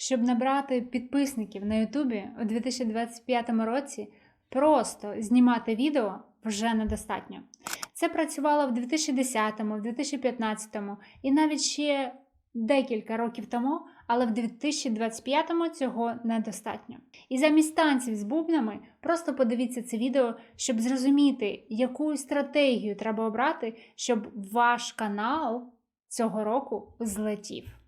щоб набрати підписників на Ютубі у 2025 році, просто знімати відео вже недостатньо. Це працювало в 2010, в 2015 і навіть ще декілька років тому, але в 2025 му цього недостатньо. І замість танців з бубнами просто подивіться це відео, щоб зрозуміти, яку стратегію треба обрати, щоб ваш канал цього року злетів.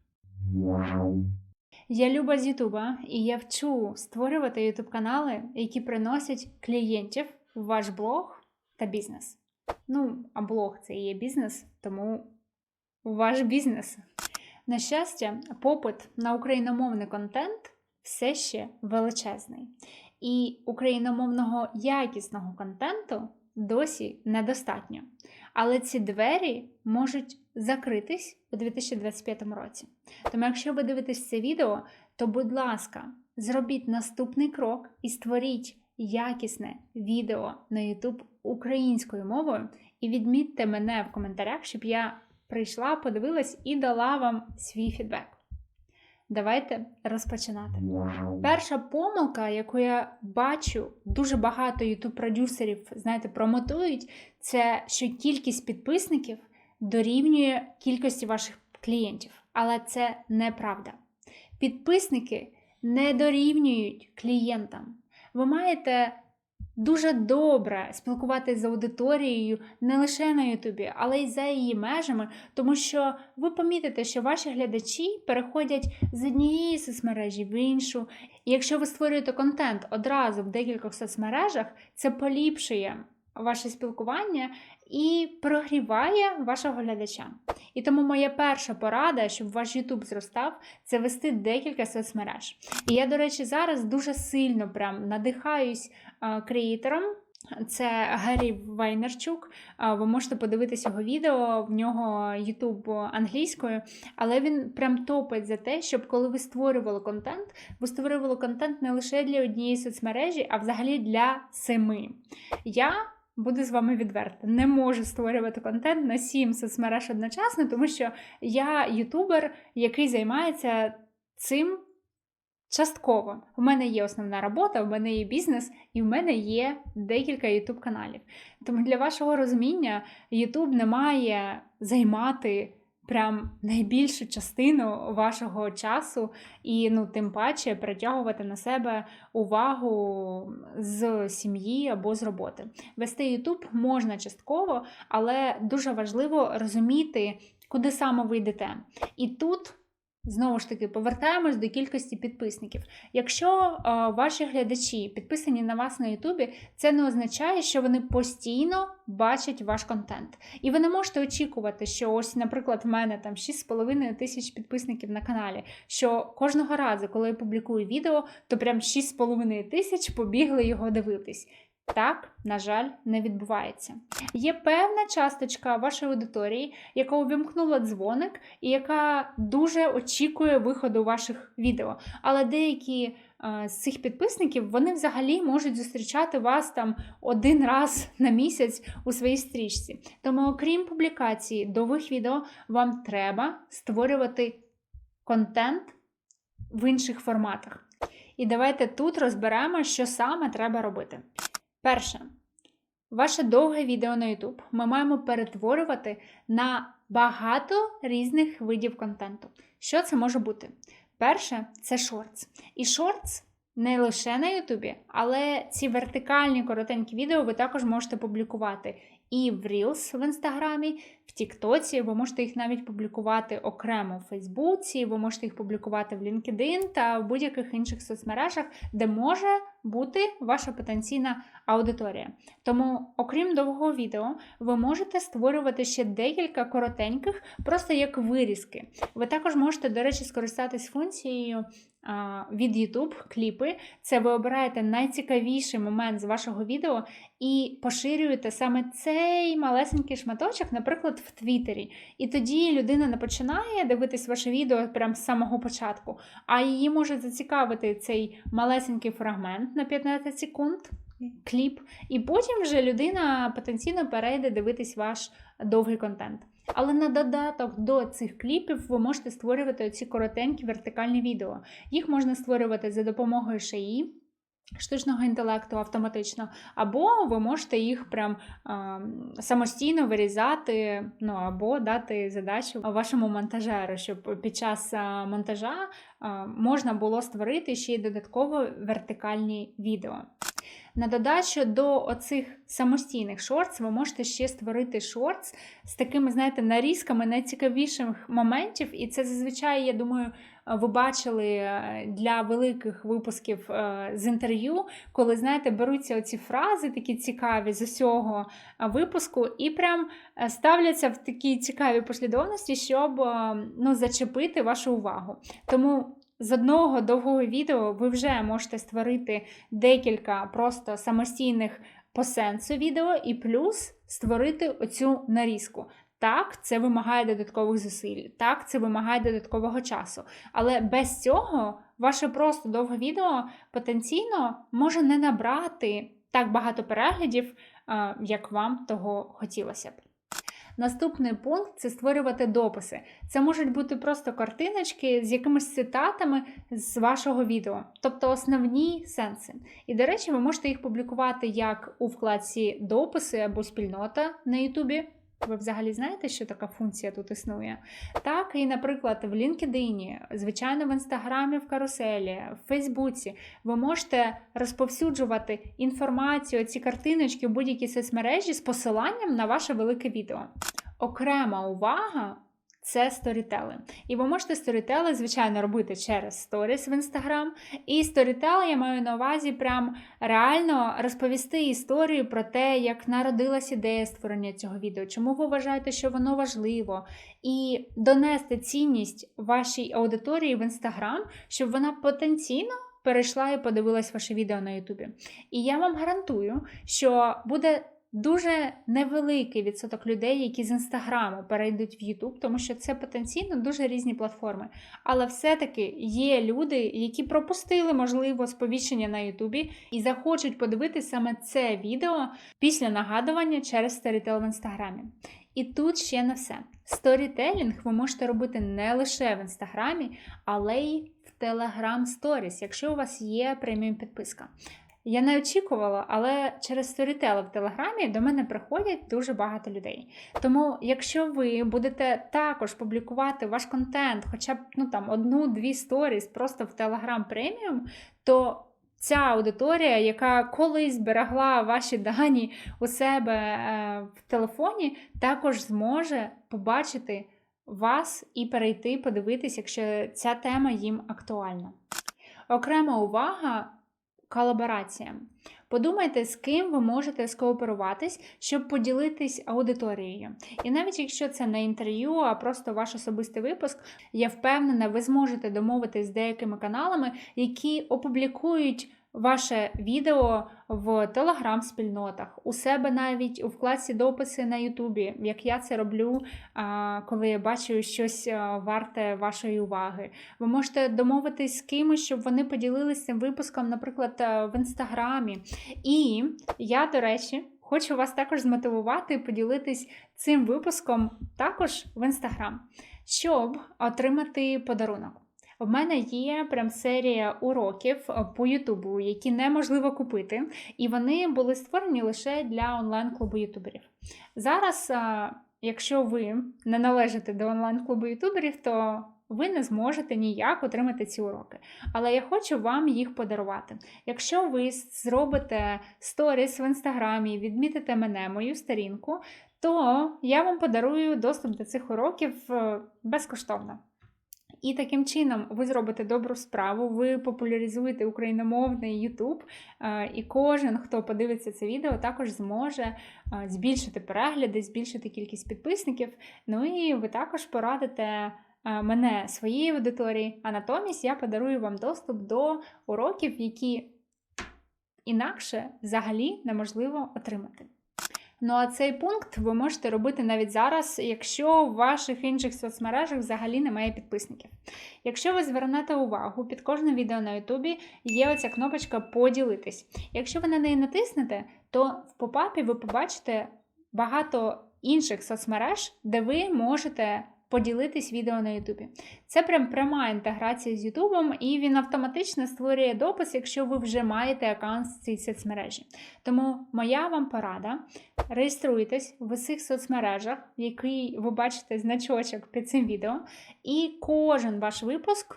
Я Люба з Ютуба, і я вчу створювати Ютуб канали, які приносять клієнтів в ваш блог та бізнес. Ну, а блог це і є бізнес, тому ваш бізнес. На щастя, попит на україномовний контент все ще величезний. І україномовного якісного контенту досі недостатньо. Але ці двері можуть закритись у 2025 році. Тому, якщо ви дивитесь це відео, то, будь ласка, зробіть наступний крок і створіть якісне відео на YouTube українською мовою і відмітьте мене в коментарях, щоб я прийшла, подивилась і дала вам свій фідбек. Давайте розпочинати. Перша помилка, яку я бачу, дуже багато ютуб-продюсерів, знаєте, промотують, це що кількість підписників дорівнює кількості ваших клієнтів. Але це неправда. Підписники не дорівнюють клієнтам. Ви маєте дуже добре спілкуватися з аудиторією не лише на Ютубі, але й за її межами, тому що ви помітите, що ваші глядачі переходять з однієї соцмережі в іншу. І якщо ви створюєте контент одразу в декількох соцмережах, це поліпшує ваше спілкування і прогріває вашого глядача. І тому моя перша порада, щоб ваш YouTube зростав, це вести декілька соцмереж. І я, до речі, зараз дуже сильно прям надихаюсь креатором. Це Гері Вайнерчук. Ви можете подивитися його відео, в нього YouTube англійською, але він прям топить за те, щоб коли ви створювали контент, ви створювали контент не лише для однієї соцмережі, а взагалі для семи. Я Буду з вами відверта. Не можу створювати контент на сім соцмереж одночасно, тому що я ютубер, який займається цим частково. У мене є основна робота, у мене є бізнес, і в мене є декілька ютуб каналів. Тому для вашого розуміння, Ютуб не має займати. Прям найбільшу частину вашого часу, і ну, тим паче притягувати на себе увагу з сім'ї або з роботи. Вести YouTube можна частково, але дуже важливо розуміти, куди саме ви йдете. І тут. Знову ж таки, повертаємось до кількості підписників. Якщо е, ваші глядачі підписані на вас на Ютубі, це не означає, що вони постійно бачать ваш контент. І ви не можете очікувати, що ось, наприклад, в мене там 6,5 тисяч підписників на каналі. Що кожного разу, коли я публікую відео, то прям 6,5 тисяч побігли його дивитись. Так, на жаль, не відбувається. Є певна часточка вашої аудиторії, яка увімкнула дзвоник і яка дуже очікує виходу ваших відео. Але деякі е, з цих підписників вони взагалі можуть зустрічати вас там один раз на місяць у своїй стрічці. Тому, окрім публікації нових відео, вам треба створювати контент в інших форматах. І давайте тут розберемо, що саме треба робити. Перше, ваше довге відео на YouTube ми маємо перетворювати на багато різних видів контенту. Що це може бути? Перше, це шортс. І шортс не лише на Ютубі, але ці вертикальні коротенькі відео ви також можете публікувати і в Reels в інстаграмі, в Тіктоці, ви можете їх навіть публікувати окремо в Фейсбуці, ви можете їх публікувати в LinkedIn та в будь-яких інших соцмережах, де може бути ваша потенційна аудиторія. Тому, окрім довгого відео, ви можете створювати ще декілька коротеньких, просто як вирізки. Ви також можете, до речі, скористатись функцією. Від YouTube кліпи, це ви обираєте найцікавіший момент з вашого відео і поширюєте саме цей малесенький шматочок, наприклад, в Твіттері. І тоді людина не починає дивитись ваше відео прямо з самого початку, а її може зацікавити цей малесенький фрагмент на 15 секунд. Кліп, і потім вже людина потенційно перейде дивитись ваш довгий контент. Але на додаток до цих кліпів ви можете створювати ці коротенькі вертикальні відео. Їх можна створювати за допомогою шиї. Штучного інтелекту автоматично, або ви можете їх прям а, самостійно вирізати, ну або дати задачу вашому монтажеру, щоб під час монтажа а, можна було створити ще й додатково вертикальні відео. На додачу до оцих самостійних шортс ви можете ще створити шортс з такими, знаєте, нарізками найцікавіших моментів, і це зазвичай, я думаю, ви бачили е, для великих випусків е, з інтерв'ю, коли, знаєте, беруться оці фрази такі цікаві з усього е, випуску, і прям ставляться в такій цікавій послідовності, щоб ну, зачепити вашу увагу. Тому. З одного довгого відео ви вже можете створити декілька просто самостійних по сенсу відео, і плюс створити оцю нарізку. Так, це вимагає додаткових зусиль, так, це вимагає додаткового часу. Але без цього ваше просто довге відео потенційно може не набрати так багато переглядів, як вам того хотілося б. Наступний пункт це створювати дописи. Це можуть бути просто картиночки з якимись цитатами з вашого відео, тобто основні сенси. І, до речі, ви можете їх публікувати як у вкладці дописи або спільнота на Ютубі. Ви взагалі знаєте, що така функція тут існує? Так, і, наприклад, в LinkedIn, звичайно, в Інстаграмі, в каруселі, в Фейсбуці ви можете розповсюджувати інформацію, ці картиночки в будь-якій соцмережі з посиланням на ваше велике відео. Окрема увага це сторітели. І ви можете сторітели, звичайно, робити через сторіс в інстаграм. І сторітели я маю на увазі прям реально розповісти історію про те, як народилась ідея створення цього відео, чому ви вважаєте, що воно важливо, і донести цінність вашій аудиторії в інстаграм, щоб вона потенційно. Перейшла і подивилась ваше відео на Ютубі. І я вам гарантую, що буде дуже невеликий відсоток людей, які з інстаграму перейдуть в Ютуб, тому що це потенційно дуже різні платформи. Але все-таки є люди, які пропустили, можливо, сповіщення на Ютубі і захочуть подивитися саме це відео після нагадування через сторітел в інстаграмі. І тут ще не все. Сторітелінг ви можете робити не лише в інстаграмі, але й в Telegram Stories, якщо у вас є преміум підписка. Я не очікувала, але через сторітели в Телеграмі до мене приходять дуже багато людей. Тому, якщо ви будете також публікувати ваш контент, хоча б ну там одну-дві сторіс просто в Телеграм преміум, то ця аудиторія, яка колись зберегла ваші дані у себе е, в телефоні, також зможе побачити вас і перейти, подивитись, якщо ця тема їм актуальна. Окрема увага колаборація. Подумайте, з ким ви можете скооперуватись, щоб поділитись аудиторією. І навіть якщо це не інтерв'ю, а просто ваш особистий випуск, я впевнена, ви зможете домовитись з деякими каналами, які опублікують ваше відео в телеграм-спільнотах, у себе навіть у вкладці дописи на Ютубі, як я це роблю, коли я бачу щось варте вашої уваги. Ви можете домовитись з кимось, щоб вони поділилися цим випуском, наприклад, в інстаграмі. І я, до речі, хочу вас також змотивувати поділитись цим випуском також в інстаграм, щоб отримати подарунок. В мене є прям серія уроків е, по Ютубу, які неможливо купити, і вони були створені лише для онлайн-клубу ютуберів. Зараз, е, якщо ви не належите до онлайн-клубу ютуберів, то ви не зможете ніяк отримати ці уроки. Але я хочу вам їх подарувати. Якщо ви зробите сторіс в інстаграмі, відмітите мене, мою сторінку, то я вам подарую доступ до цих уроків е, безкоштовно. І таким чином ви зробите добру справу, ви популяризуєте україномовний YouTube, і кожен, хто подивиться це відео, також зможе збільшити перегляди, збільшити кількість підписників. Ну і ви також порадите. Мене своїй аудиторії, а натомість я подарую вам доступ до уроків, які інакше взагалі неможливо отримати. Ну а цей пункт ви можете робити навіть зараз, якщо в ваших інших соцмережах взагалі немає підписників. Якщо ви звернете увагу, під кожним відео на Ютубі є оця кнопочка Поділитись. Якщо ви на неї натиснете, то в попапі ви побачите багато інших соцмереж, де ви можете поділитись відео на Ютубі. Це прям пряма інтеграція з Ютубом, і він автоматично створює допис, якщо ви вже маєте аккаунт в цій соцмережі. Тому моя вам порада: реєструйтесь в усіх соцмережах, в якій ви бачите значочок під цим відео, і кожен ваш випуск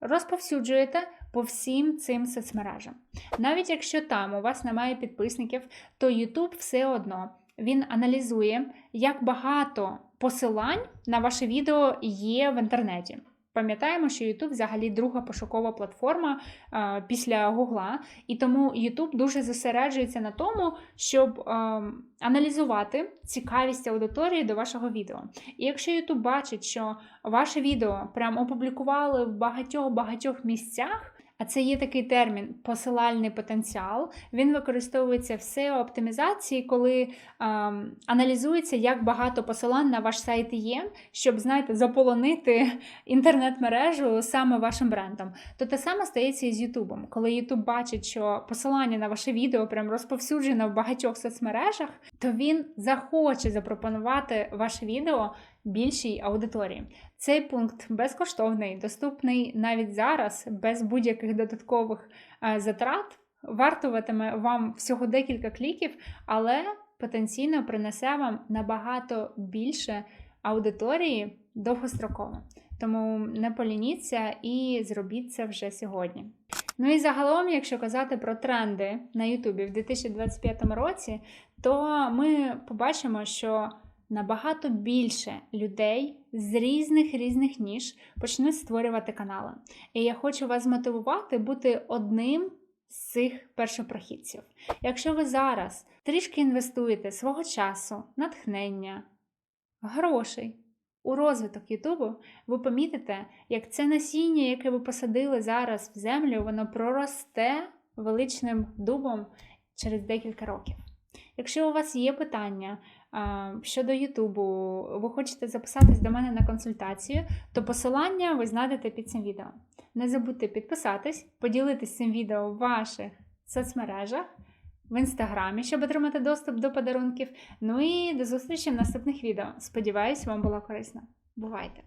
розповсюджуєте по всім цим соцмережам. Навіть якщо там у вас немає підписників, то YouTube все одно він аналізує, як багато посилань на ваше відео є в інтернеті. Пам'ятаємо, що YouTube взагалі друга пошукова платформа а, після Гугла, і тому YouTube дуже зосереджується на тому, щоб а, аналізувати цікавість аудиторії до вашого відео. І якщо YouTube бачить, що ваше відео прям опублікували в багатьох-багатьох місцях. А це є такий термін посилальний потенціал. Він використовується в SEO оптимізації, коли ем, аналізується, як багато посилань на ваш сайт є, щоб, знаєте, заполонити інтернет-мережу саме вашим брендом. То те саме стається і з Ютубом. Коли Ютуб бачить, що посилання на ваше відео прям розповсюджено в багатьох соцмережах, то він захоче запропонувати ваше відео більшій аудиторії. Цей пункт безкоштовний, доступний навіть зараз, без будь-яких додаткових е, затрат. Вартуватиме вам всього декілька кліків, але потенційно принесе вам набагато більше аудиторії довгостроково. Тому не полініться і зробіть це вже сьогодні. Ну і загалом, якщо казати про тренди на Ютубі в 2025 році, то ми побачимо, що набагато більше людей з різних різних ніж почнуть створювати канали. І я хочу вас мотивувати бути одним з цих першопрохідців. Якщо ви зараз трішки інвестуєте свого часу, натхнення, грошей у розвиток Ютубу, ви помітите, як це насіння, яке ви посадили зараз в землю, воно проросте величним дубом через декілька років. Якщо у вас є питання щодо Ютубу, ви хочете записатись до мене на консультацію, то посилання ви знайдете під цим відео. Не забудьте підписатись, поділитись цим відео в ваших соцмережах, в інстаграмі, щоб отримати доступ до подарунків. Ну і до зустрічі в наступних відео. Сподіваюсь, вам було корисно. Бувайте!